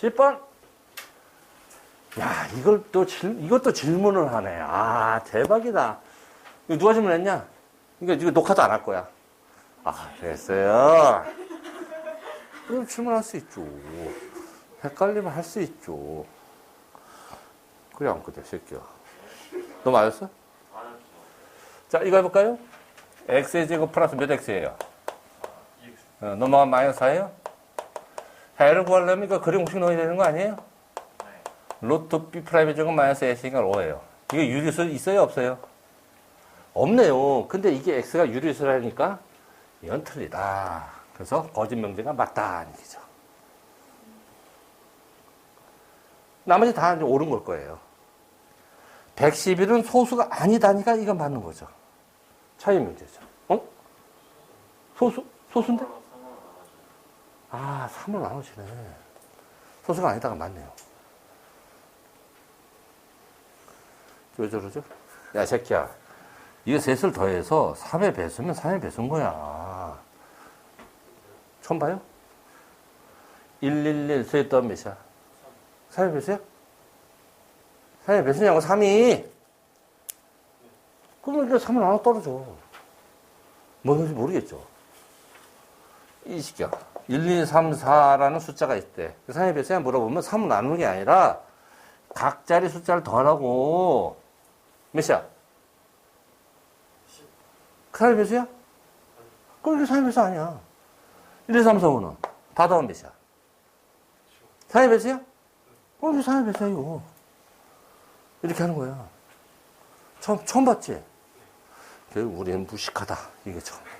10번. 야, 이걸 또 질, 이것도 질문을 하네. 아, 대박이다. 이거 누가 질문했냐? 이거, 이거 녹화도 안 할 거야. 아, 됐어요. 그럼 질문할 수 있죠. 헷갈리면 할 수 있죠. 그래, 안 그래, 새끼야. 너 맞았어? 자, 이거 해볼까요? x의 제곱 플러스 몇 x예요? 어, 넘어가면 마이너스 4예요? 해를 구하려면 이거 그림 공식 넣어야 되는 거 아니에요? 로트 b 프라임의 제곱 마이너스 x니까 5예요. 이게 유리수 있어요? 없어요? 없네요. 근데 이게 x가 유리수라니까 이건 틀리다. 그래서 거짓 명제가 맞다는 얘기죠. 나머지 다 이제 옳은 걸 거예요. 111은 소수가 아니다니까 이건 맞는 거죠. 차이 문제죠. 어? 소수? 소수인데? 아, 3을 나누시네. 소수가 아니다가 맞네요. 왜 저러죠? 야, 새끼야. 이거 셋을 더해서 3의 배수면 3의 배수인 거야. 처음 봐요? 111 셋 더하면 몇이야? 3의 배수야? 3의 배수냐고, 3이. 그러면 이게 3을 나눠 떨어져. 뭔지 모르겠죠. 이 시기야. 1, 2, 3, 4라는 숫자가 있대. 그 3의 배수냐 물어보면 3을 나누는 게 아니라 각 자리 숫자를 더하라고. 몇이야? 3의 배수야? 그럼 이게 3의 배수 아니야. 1, 2, 3, 4, 5는 다 더하면 몇이야? 4의 배수야? 그럼 이게 4의 배수야, 이거. 이렇게 하는 거야. 처음, 처음 봤지? 우리는 무식하다. 이게 처음.